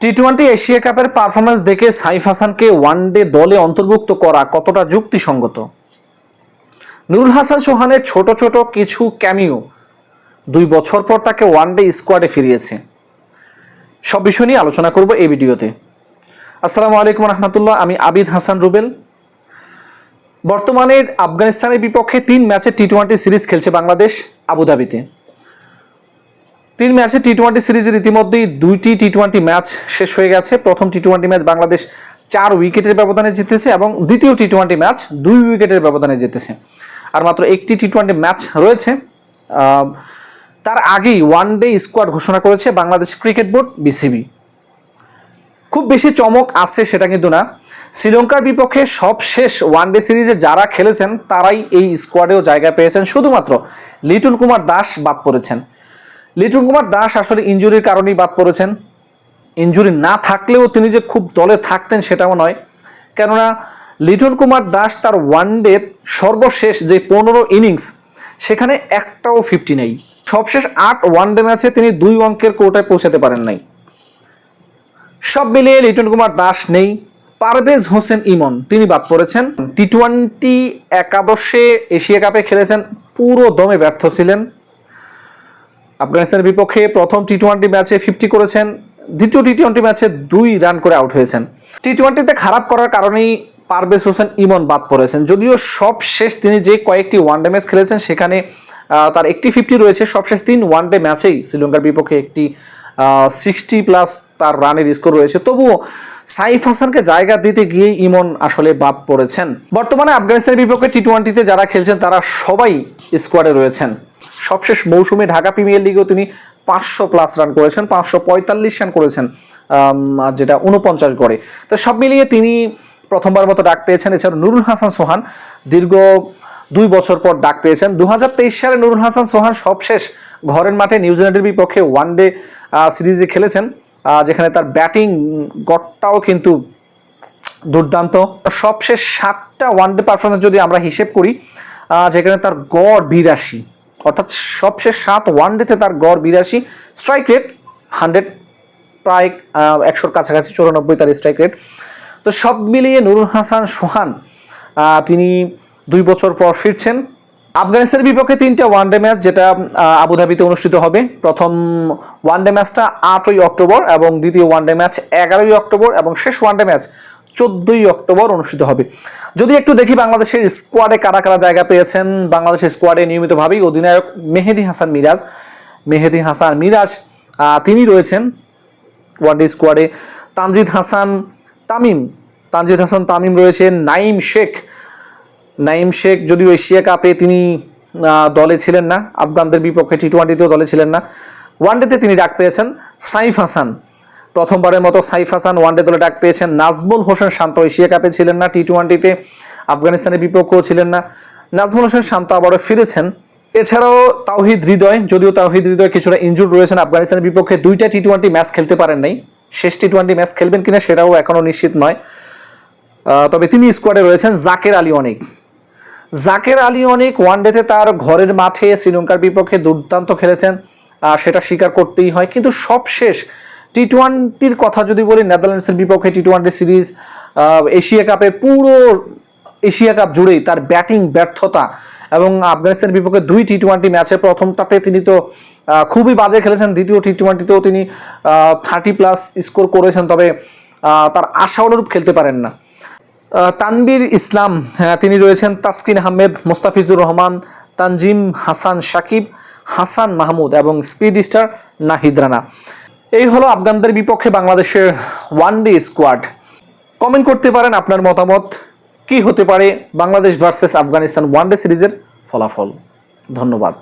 টি twenty Asia কাপের performance দেখে সাইফ হাসানকে ওয়ানডে দলে অন্তর্ভুক্ত করা কতটা যুক্তিসঙ্গত? নুরুল হাসান সোহানের ছোট ছোট কিছু ক্যামিও দুই বছর পর তাকে ওয়ানডে স্কোয়াডে ফিরিয়েছে। সব বিষয় নিয়ে আলোচনা করব এই ভিডিওতে। আসসালামু আলাইকুম রহমতুল্লাহ, আমি আবিদ হাসান রুবেল। বর্তমানে আফগানিস্তানের বিপক্ষে তিন ম্যাচে টি টোয়েন্টি সিরিজ খেলছে বাংলাদেশ আবুধাবিতে। তিন ম্যাচে টি টোয়েন্টি সিরিজের ইতিমধ্যেই দুইটি টি টোয়েন্টি ম্যাচ শেষ হয়ে গেছে। প্রথম টি টোয়েন্টি ম্যাচ বাংলাদেশ চার উইকেটের ব্যবধানে জিতেছে এবং দ্বিতীয় টি টোয়েন্টি ম্যাচ দুই উইকেটের ব্যবধানে জিতেছে। আর মাত্র একটি টি টোয়েন্টি ম্যাচ রয়েছে। তার আগেই ওয়ান ডে স্কোয়াড ঘোষণা করেছে বাংলাদেশ ক্রিকেট বোর্ড, বিসিবি। খুব বেশি চমক আছে সেটা কিন্তু না। শ্রীলঙ্কার বিপক্ষে সবশেষ ওয়ানডে সিরিজে যারা খেলেছেন, তারাই এই স্কোয়াডেও জায়গা পেয়েছেন। শুধুমাত্র লিটন কুমার দাস বাদ পড়েছেন। লিটন কুমার দাস আসলে ইঞ্জুরির কারণেই বাদ পড়েছেন। ইঞ্জুরি না থাকলেও তিনি যে খুব দলে থাকতেন সেটাও নয়। কেননা লিটন কুমার দাস তার ওয়ানডে সর্বশেষ যে পনেরো ইনিংস সেখানে একটাও ফিফটি নেই। সবশেষ আট ওয়ানডে ম্যাচে তিনি দুই অঙ্কের কোটায় পৌঁছাতে পারেন নাই। সব মিলিয়ে লিটন কুমার দাস নেই। পারভেজ হোসেন ইমন, তিনি বাদ পড়েছেন। টি টোয়েন্টি একাদশে এশিয়া কাপে খেলেছেন, পুরো দমে ব্যর্থ ছিলেন। আফগানিস্তানের বিপক্ষে প্রথম টি টোয়েন্টি ম্যাচে ফিফটি করেছেন, দ্বিতীয় টি টোয়েন্টি ম্যাচে দুই রান করে আউট হয়েছেন। টি টোয়েন্টিতে খারাপ করার কারণেই পারভেজ হোসেন ইমন বাদ পড়েছেন। যদিও সব শেষ তিনি যে কয়েকটি ওয়ানডে ম্যাচ খেলেছেন, সেখানে তার একটি ফিফটি রয়েছে। সবশেষ তিন ওয়ানডে ম্যাচেই শ্রীলঙ্কার বিপক্ষে একটি সিক্সটি প্লাস তার রানের স্কোর রয়েছে। তবুও সাইফ হাসানকে জায়গা দিতে গিয়ে ইমন আসলে বাদ পড়েছেন। বর্তমানে আফগানিস্তানের বিপক্ষে টি টোয়েন্টিতে যারা খেলছেন, তারা সবাই স্কোয়াডে রয়েছেন। সবশেষ মৌসুমে ঢাকা প্রিমিয়ার লিগেও তিনি পাঁচশো প্লাস রান করেছেন, পাঁচশো পঁয়তাল্লিশ রান করেছেন যেটা উনপঞ্চাশ গড়ে। তো সব মিলিয়ে তিনি প্রথমবার মতো ডাক পেয়েছেন, এছাড়া নুরুল হাসান সোহান দীর্ঘ দুই বছর পর ডাক পেয়েছেন। দু হাজার তেইশ সালে নুরুল হাসান সোহান সবশেষ ঘরের মাঠে নিউজিল্যান্ডের বিপক্ষে ওয়ান ডে সিরিজে খেলেছেন যেখানে তার ব্যাটিং গড়টাও কিন্তু দুর্দান্ত। সবশেষ সাতটা ওয়ানডে পারফরমেন্স যদি আমরা হিসেব করি যেখানে তার গড় বিরাশি। অর্থাৎ সবশেষ সাত ওয়ানডেতে তার গড় বিরাশি। স্ট্রাইক রেট হান্ড্রেড প্রায় একশোর কাছাকাছি, চৌরানব্বই তার স্ট্রাইক রেট তো সব মিলিয়ে নুরুল হাসান, সোহান তিনি দুই বছর পর ফিরছেন। আফগানিস্তানের বিপক্ষে তিনটা ওয়ানডে ম্যাচ যেটা আবুধাবিতে অনুষ্ঠিত হবে। প্রথম ওয়ানডে ম্যাচটা আটই অক্টোবর এবং দ্বিতীয় ওয়ানডে ম্যাচ এগারোই অক্টোবর এবং শেষ ওয়ানডে ম্যাচ চোদ্দই অক্টোবর অনুষ্ঠিত হবে। যদি একটু দেখি বাংলাদেশের স্কোয়াডে কারা কারা জায়গা পেয়েছেন, বাংলাদেশের স্কোয়াডে নিয়মিতভাবেই অধিনায়ক মেহেদি হাসান মিরাজ। মেহেদি হাসান মিরাজ তিনি রয়েছেন ওয়ানডে স্কোয়াডে তানজিদ হাসান তামিম, তানজিদ হাসান তামিম রয়েছেন নাইম শেখ। নাইম শেখ যদিও এশিয়া কাপে তিনি দলে ছিলেন না, আফগানদের বিপক্ষে টি টোয়েন্টিতেও দলে ছিলেন না। ওয়ানডেতে তিনি ডাক পেয়েছেন সাইফ হাসান। প্রথমবারের মতো সাইফ হাসান ওয়ানডে দলে ডাক পেয়েছেন নাজমুল হোসেন শান্ত। এশিয়া কাপে ছিলেন না টি টোয়েন্টিতে আফগানিস্তানের বিপক্ষেও ছিলেন না। নাজমুল হোসেন শান্ত আবারও ফিরেছেন। এছাড়াও তাওহিদ হৃদয়, যদিও তাওহিদ হৃদয় কিছুটা ইনজুর রয়েছেন, আফগানিস্তানের বিপক্ষে দুইটা টি টোয়েন্টি ম্যাচ খেলতে পারেন নাই। শেষ টি টোয়েন্টি ম্যাচ খেলবেন কিনা সেটাও এখনও নিশ্চিত নয়। তবে তিনি স্কোয়াডে রয়েছেন জাকের আলী অনেক। জাকের আলী অনেক ওয়ানডেতে তার ঘরের মাঠে শ্রীলঙ্কার বিপক্ষে দুর্দান্ত খেলেছেন। সেটা স্বীকার করতেই হয়। কিন্তু সবশেষ টি টোয়েন্টির কথা যদি বলি নেদারল্যান্ডসের বিপক্ষে টি টোয়েন্টি সিরিজ এশিয়া কাপে পুরো এশিয়া কাপ জুড়েই তার ব্যাটিং ব্যর্থতা এবং আফগানিস্তানের বিপক্ষে দুই টি টোয়েন্টি ম্যাচে প্রথমটাতে তিনি তো খুবই বাজে খেলেছেন। দ্বিতীয় টি টোয়েন্টিতেও তিনি থার্টি প্লাস স্কোর করেছেন। তবে তার আশা অনুরূপ খেলতে পারেন না। তানবীর ইসলাম হ্যাঁ, তিনি রয়েছেন তাসকিন আহমেদ মোস্তাফিজুর রহমান তানজিম হাসান সাকিব হাসান মাহমুদ এবং স্পিড স্টার নাহিদ রানা। এই হলো আফগানদের বিপক্ষে বাংলাদেশের ওয়ান ডে স্কোয়াড। কমেন্ট করতে পারেন আপনার মতামত। কি হতে পারে Bangladesh versus Afghanistan one day সিরিজের ফলাফল? ধন্যবাদ।